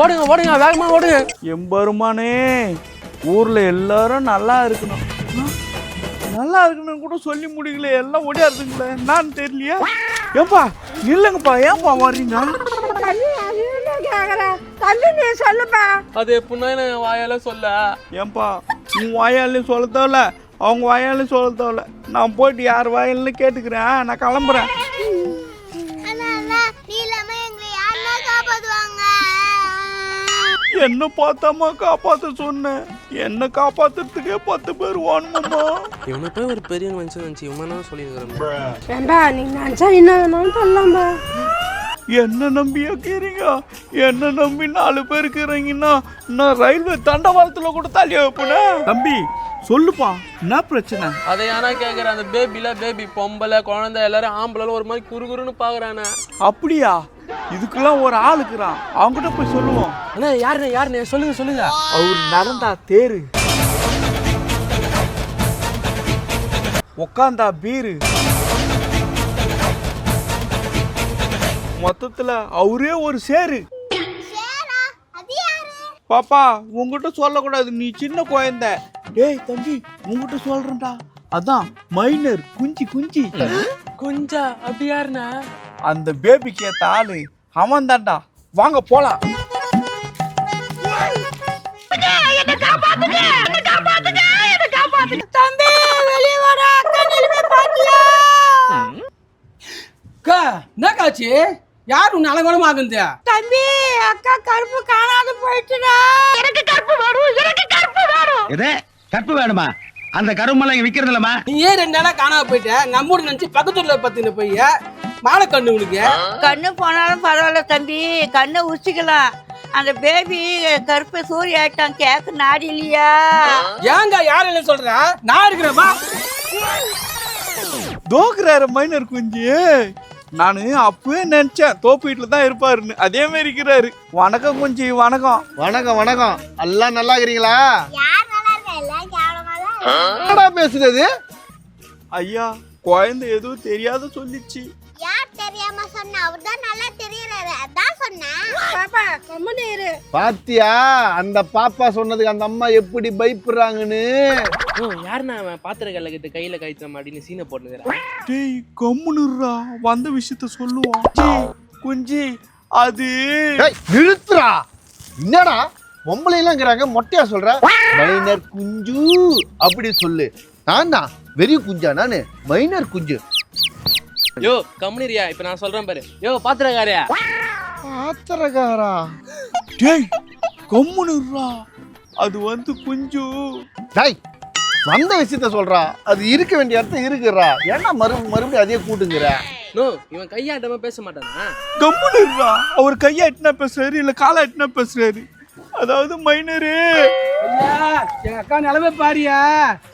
ஓடுங்க ஓடுங்க வேகமா ஓடுங்க. எம்பெருமானே ஊர்ல எல்லாரும் நல்லா இருக்கணும்? நல்லா இருக்கணும் கூட சொல்லி முடியல எல்லாம் ஓடியாருதுங்களே என்னன்னு தெரியலையா. ஏப்பா நில்லுங்கப்பா ஏன்பா வர்றீங்க? தம்பி நீ சொல்லுப்பா அது எப்படின்னா நான் வாயால சொல்ல. ஏன்பா உன் வாயாலையும் சொல்ல தேவையில்ல அவங்க வாயாலையும் சொல்ல தேவையில்ல நான் போயிட்டு யார் வாயிலும் கேட்டுக்கிறேன் நான் கிளம்புறேன். என்ன பார்த்தாம்மா காப்பாத்த சொன்னேன் என்ன காப்பாத்துறதுக்கே பத்து பேர் வேணுமாம்மா? இவனை போய் ஒரு பெரிய மனுஷன் நினச்சி இவனா சொல்லியிருக்கிறேன். ஏண்டா நீ நினச்சா என்ன வேணாலும் சொல்லலாம்பா என்ன நம்பி இருக்கிறீங்க என்ன நம்பி நாலு பேர் இருக்கிறீங்கன்னா நான் ரயில்வே தண்டவாளத்துல கூட தள்ளி வைப்பேனே. தம்பி சொல்லுப்பா. என்ன பிரச்சனை? அதை ஏன்னா கேட்குற அந்த பேபில பேபி பொம்பளை குழந்தை எல்லாரும் ஆம்பளை ஒரு மாதிரி குறுகுறுன்னு பார்க்குறானே அப்படியா? இதுக்கெல்லாம் ஒரு ஆள் இருக்கிறான். அவங்ககிட்ட போய் சொல்லுவோம். அண்ணா யாருண்ணே யாருண்ணே? சொல்லுங்க சொல்லுங்க. அவர் நடந்தா தேரு. உக்காந்தா பீரு. மொத்தத்துல அவரே ஒரு சேரு. சேரா? அது யாரு? பாப்பா உங்ககிட்ட சொல்லக்கூடாது. நீ சின்ன குழந்தை. டேய் தம்பி உங்ககிட்ட சொல்றேன்டா. அதான் மைனர் குஞ்சி குஞ்சி. கொஞ்சா அப்படி யாருண்ணா? அந்த பேபிக்கு ஏத்த ஆளு அவன் தான்டா. வாங்க போலாம். என்னக்காச்சு? யார் உன்னை அலங்கோலமாகுது தம்பி அக்கா கருப்பு காணாத போயிட்டுடா. எனக்கு கருப்பு எனக்கு கருப்பு வரும் எதே கற்பு வேணுமா? அந்த கருமெல்லாம் இங்க விக்கிறது இல்லம்மா. நீ ஏன் ரெண்டு நாளா காணாம போயிட்ட? நம்மூட நினைச்சு பக்கத்து ஊர்ல பத்தின போய். மாலை கண்ணு உனக்கு? கண்ணு போனாலும் பரவாயில்ல தம்பி. கண்ணை உச்சிக்கலாம் அந்த பேபி கருப்பு சூரிய ஆயிட்டான். கேக்கு நாடி இல்லையா? ஏங்க யார் என்ன சொல்ற? நான் இருக்கிறேன் தோக்குறாரு மைனர் குஞ்சு. நானு அப்பவே நினைச்சேன். தோப்பு வீட்டுல தான் இருப்பாருன்னு. அதே மாதிரி இருக்கிறாரு. வணக்கம் குஞ்சு வணக்கம். வணக்கம் வணக்கம். எல்லாம் நல்லா இருக்கிறீங்களா? என்னடா பேசுறது? ஐயா குழந்தை எதுவும் தெரியாத சொல்லிச்சு. யார் தெரியாம சொன்னா? அவர் தான் நல்லா தெரியறாரு. அதான் சொன்னேன் பாப்பா கம்முன்னு இரு. பாத்தியா? அந்த பாப்பா சொன்னதுக்கு அந்த அம்மா எப்படி பயப்படுறாங்கன்னு ஓ யாருண்ணா அவன் பாத்திர கல்லக்கிட்ட கையில கைத்த மாட்டின்னு சீனை போட்டுக்கிறான் டேய் கம்முனுறா வந்த விஷயத்த சொல்லுவான். டேய், குஞ்சு அது ஏய், என்னடா? பொம்பளை எல்லாம் இருக்கிறாங்க மொட்டையா சொல்ற? மைனர் குஞ்சு அப்படி சொல்லு. நான் தான் வெறி குஞ்சா நானு? மைனர் குஞ்சு. யோ கம்முனிரியா இப்ப நான் சொல்றேன் பாரு. யோ பாத்திரக்காரியா? ஆத்திரக்காரா டேய் கம்முனுறா அது வந்து குஞ்சு. டாய் வந்த விஷயத்த சொல்றா. அது இருக்க வேண்டிய இடத்துல இருக்குறா. ஏன்னா மறு மறுபடியும் அதே கூட்டுங்கிற? நோ இவன் கையாட்டமா பேச மாட்டானா? கம்முனுறா அவர் கையா எட்டினா பேசுறாரு இல்ல காலா எட்டினா பேசுறாரு. அதாவது மைனரு. எங்க அக்கா நிலைமை பாரியா?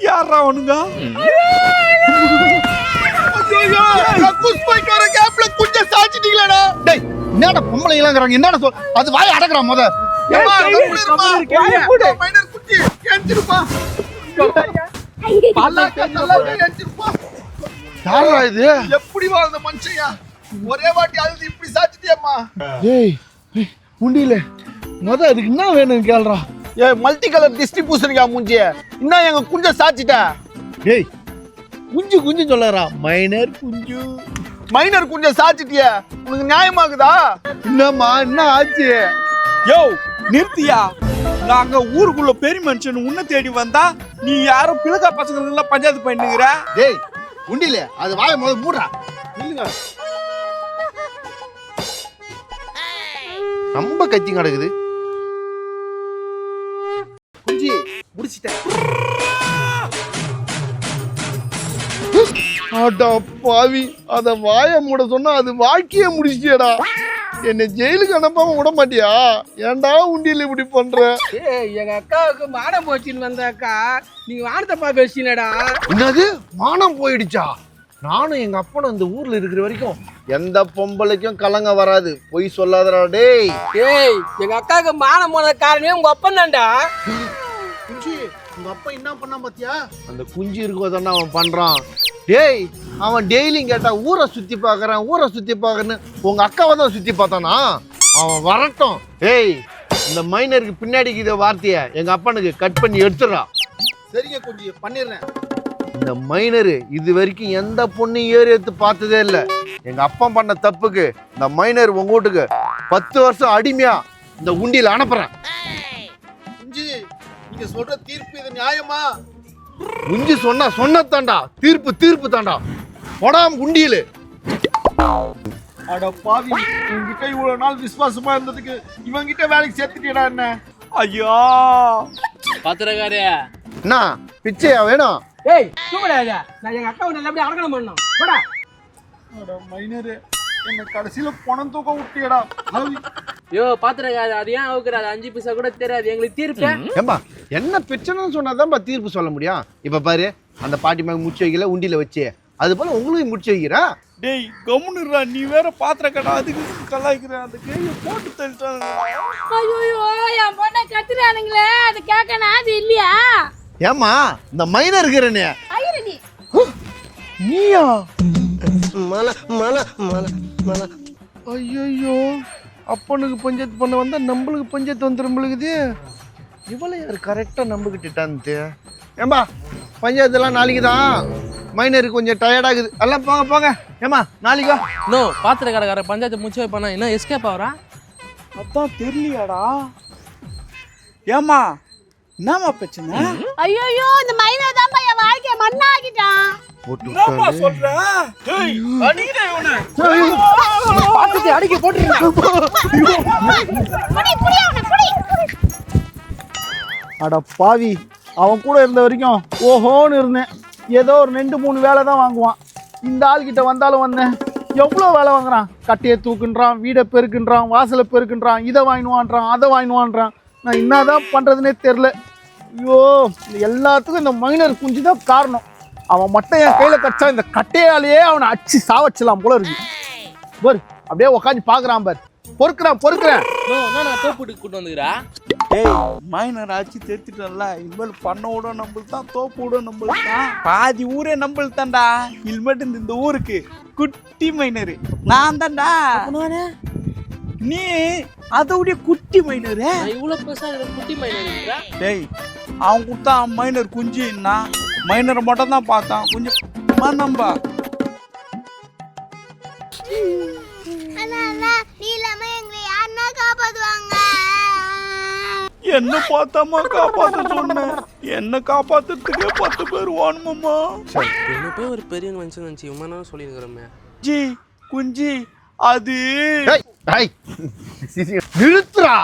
யாரா அவனுங்க? டேய் என்னடா பொம்பளை என்னடா சொல்? அது வாய் அடக்குறா முத. மைனர் குட்டி, எந்திருப்பா. யார்ரா இது? எப்படி வாழ்ந்த மனுஷயா ஒரே வாட்டி அழுது இப்படி சாச்சிட்டியம்மா. முடியல முத அதுக்கு என்ன வேணும் கேள்றா ஏ மல்டி கலர் டிஸ்டி பூசணிக்கா மூஞ்சி இன்னும் எங்க குஞ்ச சாச்சிட்ட டேய் குஞ்சு குஞ்சு சொல்லறா. மைனர் குஞ்சு. மைனர் குஞ்ச சாச்சிட்டிய உனக்கு நியாயமாகுதா என்னம்மா என்ன ஆச்சு? யோ நிறுத்தியா? நாங்க ஊருக்குள்ள பெரிய மனுஷன் உன்னை தேடி வந்தா நீ யாரும் பிளக்கா பசங்க எல்லாம் பஞ்சாயத்து பண்ணிக்கிற டேய் உண்டில அது வாயை முத மூடுறா இல்லைங்க ரொம்ப கத்தி கிடக்குது குஞ்சி முடிச்சிட்டேன். அடா பாவி அத வாயை மூட சொன்னா அது வாழ்க்கையே முடிச்சிட்டியடா என்னை ஜெயிலுக்கு அனுப்பாம விட மாட்டியா? ஏன்டா உண்டியல் இப்படி பண்ற? ஏய் எங்க அக்காவுக்கு மானம் போச்சுன்னு வந்த அக்கா நீங்க வானத்தப்பா பேசினடா. என்னது? மானம் போயிடுச்சா? நானும் எங்க அப்பனும் இந்த ஊர்ல இருக்கிற வரைக்கும் எந்த பொம்பளைக்கும் கலங்க வராது. பொய் சொல்லாதடா டேய். ஏய் எங்க அக்காவுக்கு மானம் போன காரணமே உங்க அப்பன் தான்டா. குஞ்சு உங்க அப்பா என்ன பண்ணா பாத்தியா? அந்த குஞ்சு இருக்கோதானே அவன் பண்றான். டேய் அவன் டெய்லியும் கேட்டா ஊரை சுத்தி பார்க்கறேன் ஊரை சுத்தி பார்க்கறேன்னு உங்க அக்காவை தான் சுத்தி பார்த்தானா? அவன் வரட்டும். டேய் இந்த மைனருக்கு பின்னாடி இருக்கிற வார்த்தையை எங்க அப்பனுக்கு கட் பண்ணி எடுத்துடுறா. சரிங்க குஞ்சு பண்ணிடுறேன். இந்த மைனரு இது வரைக்கும் எந்த பொண்ணையும் ஏறி எடுத்து பார்த்ததே இல்லை. எங்க அப்பா பண்ண தப்புக்கு இந்த மைனர் உங்க வீட்டுக்கு பத்து வருஷம் அடிமையா இந்த உண்டியில அனுப்புறேன். குஞ்சு நீங்க சொல்ற தீர்ப்பு இது நியாயமா? குஞ்சு சொன்னா சொன்னதாண்டா தீர்ப்பு தீர்ப்பு தாண்டா போடாம குண்டியில. அட பாவி உங்ககிட்ட இவ்வளவு நாள் விசுவாசமா இருந்ததுக்கு இவங்கிட்ட வேலைக்கு சேர்த்துட்டியடா என்ன? ஐயா. பாத்திரக்காரே என்ன பிச்சையா வேணும்? ஏய் தூங்கடாத நான் எங்க அக்காவை நல்லபடியா அடக்கணும் பண்ணணும். போடா. அட மைனரு. என்ன கடைசியில பணம் தூக்க விட்டியடா. யோ பாத்திரக்காரே அது ஏன் அவுக்குற அது அஞ்சு பைசா கூட தெரியாது. எங்களுக்கு தீர்ப்பு. ஏம்பா என்ன பிரச்சனைன்னு சொன்னாதான்பா தீர்ப்பு சொல்ல முடியும்? இப்ப பாரு அந்த பாட்டி மகன் முடிச்சு வைக்கல உண்டியில வச்சு. அது போல உங்களுக்கு முடிச்சு வைக்கிறா? டேய் கம்முனுடா நீ வேற பாத்திர கடை அதுக்கு கலாய்க்கிற அந்த கேள்வி போட்டு தள்ளிட்டாங்க ஐயோ என் பொண்ணை கத்துறானுங்களே அது கேட்கணும் அது இல்லையா? ஏமா இந்த மைனர் இருக்கிறனே. ஐயரடி நீயா ஐயோ அப்பனுக்கு பஞ்சாயத்து பண்ண வந்தா நம்மளுக்கு பஞ்சாயத்து வந்துரும்பளுக்குது இவளை யார் கரெக்டாக நம்பிக்கிட்டுட்டான்ட்டு ஏம்பா பஞ்சாயத்துலாம் நாளைக்கு தான் மைனருக்கு கொஞ்சம் டயர்டாகுது எல்லாம் போங்க போங்க. ஏமா நாளைக்கு வா. நோ பாத்திரக்காரக்கார பஞ்சாயத்து முடிச்சு வைப்பானா? என்ன எஸ்கேப் ஆகுறா அதான் தெரியலையாடா. ஏமா என்னம்மா பிரச்சனை? ஐயோ இந்த மைனா தான் என் வாழ்க்கைய மண்ணாக்கிட்டான் என்னம்மா சொல்ற? டேய் அடிக்கிறேன் இவனை. பார்த்துட்டு அடிக்க போட்டுருங்க புடி புடி அவனை புடி. அட பாவி அவன் கூட இருந்த வரைக்கும் ஓஹோன்னு இருந்தேன். ஏதோ ஒரு ரெண்டு மூணு வேலை தான் வாங்குவான். இந்த ஆள்கிட்ட வந்தாலும் வந்தேன். எவ்வளோ வேலை வாங்குறான்? கட்டையை தூக்குன்றான் வீடை பெருக்குன்றான் வாசலை பெருக்குன்றான் இதை வாங்கினுவான்றான் அதை வாங்கினுவான்றான். நான் என்னதான் பண்ணுறதுனே தெரில ஐயோ எல்லாத்துக்கும் இந்த மைனர் குஞ்சு தான் காரணம். அவன் மட்டும் என் கையில் கச்சா இந்த கட்டையாலேயே அவனை அடிச்சு சாவச்சிடலாம் போல இருக்கு. பாரு அப்படியே உக்காந்து பார்க்குறான் பார். பொறுக்குறான் பொறுக்குறேன். நோ நான் தோப்புட்டு கூட்டு வந்துக்கிறா? டேய் மைனர் ஆச்சு தெரிஞ்சிட்டல இனிமேல் பண்ண விட நம்மளுக்கு தான் தோப்பு விட நம்மளுக்கு தான் பாதி ஊரே நம்மளுக்கு தான்டா இனிமேட்டு இந்த- இந்த ஊருக்கு குட்டி மைனரு நான் தான்டா நீ அதோடைய குட்டி மைனரு நான் இவ்வளவு பெருசா இருக்கிற குட்டி மைனர் டேய் அவன் கொடுத்தா மைனர் குஞ்சுன்னா மைனரை மட்டும் தான் பார்த்தான். கொஞ்சம் நம்பா. என்ன பார்த்தாமா காப்பாத்த சொன்னேன். என்ன காப்பாத்துறதுக்கே பத்து பேர் வாணுமாம்மா. என்ன போய் ஒரு பெரிய மனுஷன் நினச்சி இவன் சொல்லியிருக்கிறோமே. ஜி குஞ்சி அது. நிறுத்துறா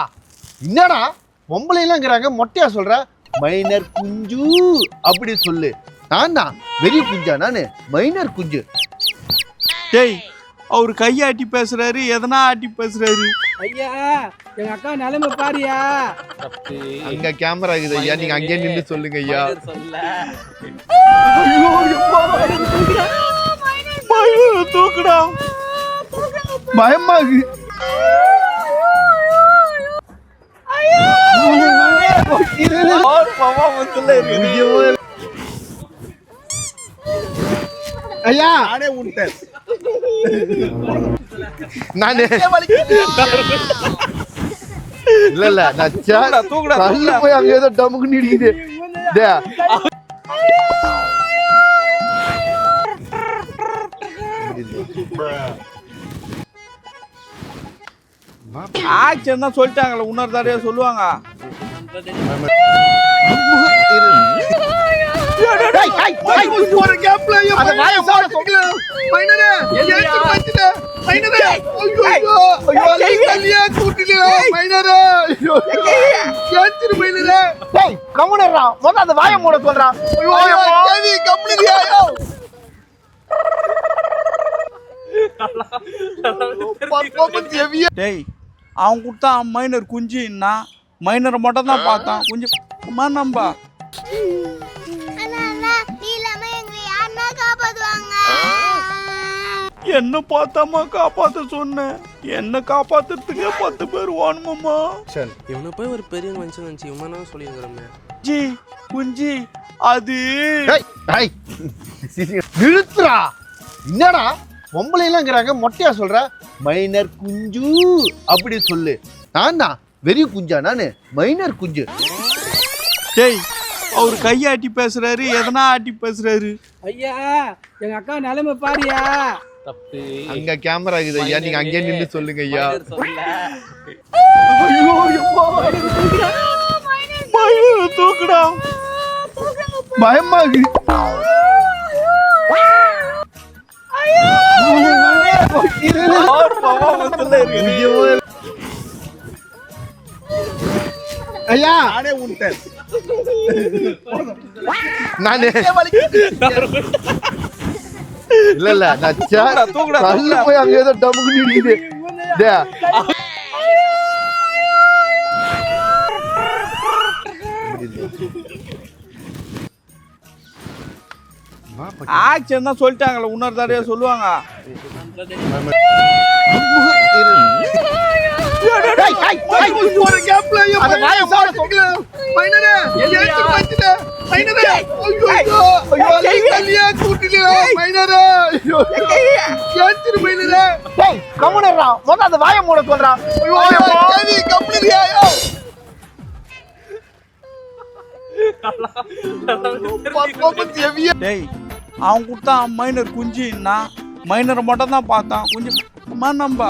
என்னடா? பொம்பளை எல்லாம் மொட்டையா சொல்ற? மைனர் குஞ்சு. அப்படி சொல்லு. நான் தான் வெறி குஞ்சா நானு? மைனர் குஞ்சு. டேய் அவர் கையாட்டி பேசுறாரு எதனா ஆட்டி பேசுறாரு. ஐயா எங்க அக்கா நிலைமை பாரியா. அங்க கேமரா இருக்குது ஐயா நீங்க அங்கேயே நின்று சொல்லுங்க ஐயா. தூக்குடா பயமா இருக்கு. ஐயா. நானே. உண்டேன் நானு இல்ல இல்ல நான் சே- தூக்குடா, தூக்குடா, தள்ளு தூக்குடா. போய் அங்க ஏதோ டமுக்கு நீடிக்குது. டேய், ஆக்சன் தான் சொல்லிட்டாங்கல்ல இன்னொரு தடவை சொல்லுவாங்க. டேய், ஏய், ஒரு கேப்ல அந்த வாயை மூட மைனரே மைனரே ஐயோ அந்த வாயை மூட சொல்றான் ஐயோ டேய் அவன் கொடுத்தா மைனர் குஞ்சுன்னா மைனரை மட்டும் தான் பார்த்தான். கொஞ்சம் நம்பா. அண்ணா அண்ணா நீ இல்லாம எங்களை யாருன்னா காப்பாத்துவாங்க? என்ன பார்த்தாமா காப்பாத்த சொன்னேன். என்ன காப்பாத்துறதுக்கே பத்து பேர் வாணுமாம்மா. இவனை போய் ஒரு பெரிய மனுஷன் நினச்சி இவன் சொல்லியிருக்கிறோமே. ஜி குஞ்சி அது. நிறுத்துறா என்னடா? பொம்பளை எல்லாம் மொட்டையா சொல்ற? மைனர் குஞ்சு அப்படி சொல்லு. நான் தான் வெறி குஞ்சா நானு? மைனர் குஞ்சு. டேய் அவர் கையாட்டி பேசுறாரு எதனா ஆட்டி பேசுறாரு. ஐயா எங்க அக்கா நிலைமை பாரியா. தப்பு. அங்க கேமரா இருக்குது ஐயா நீங்க அங்கேயே நின்று சொல்லுங்க ஐயா. ஐயோ. மைனரை தூக்குடா. பயமா இருக்குது ஐயா! நானே உன்ட்டேன் நானு இல்ல இல்ல நான் தள்ளி. போய் அங்க ஏதோ டமுக்கு நிக்குது. டேய், ஆக்ஷன் தான் சொல்லிட்டாங்களே இன்னொரு தடவை சொல்லுவாங்க. அந்த வாயை மூட. சொல்றான். டேய் அவன் கொடுத்தான் மைனர் குஞ்சுன்னா மைனரை மட்டும் தான் பார்த்தான். கொஞ்சம் நம்பா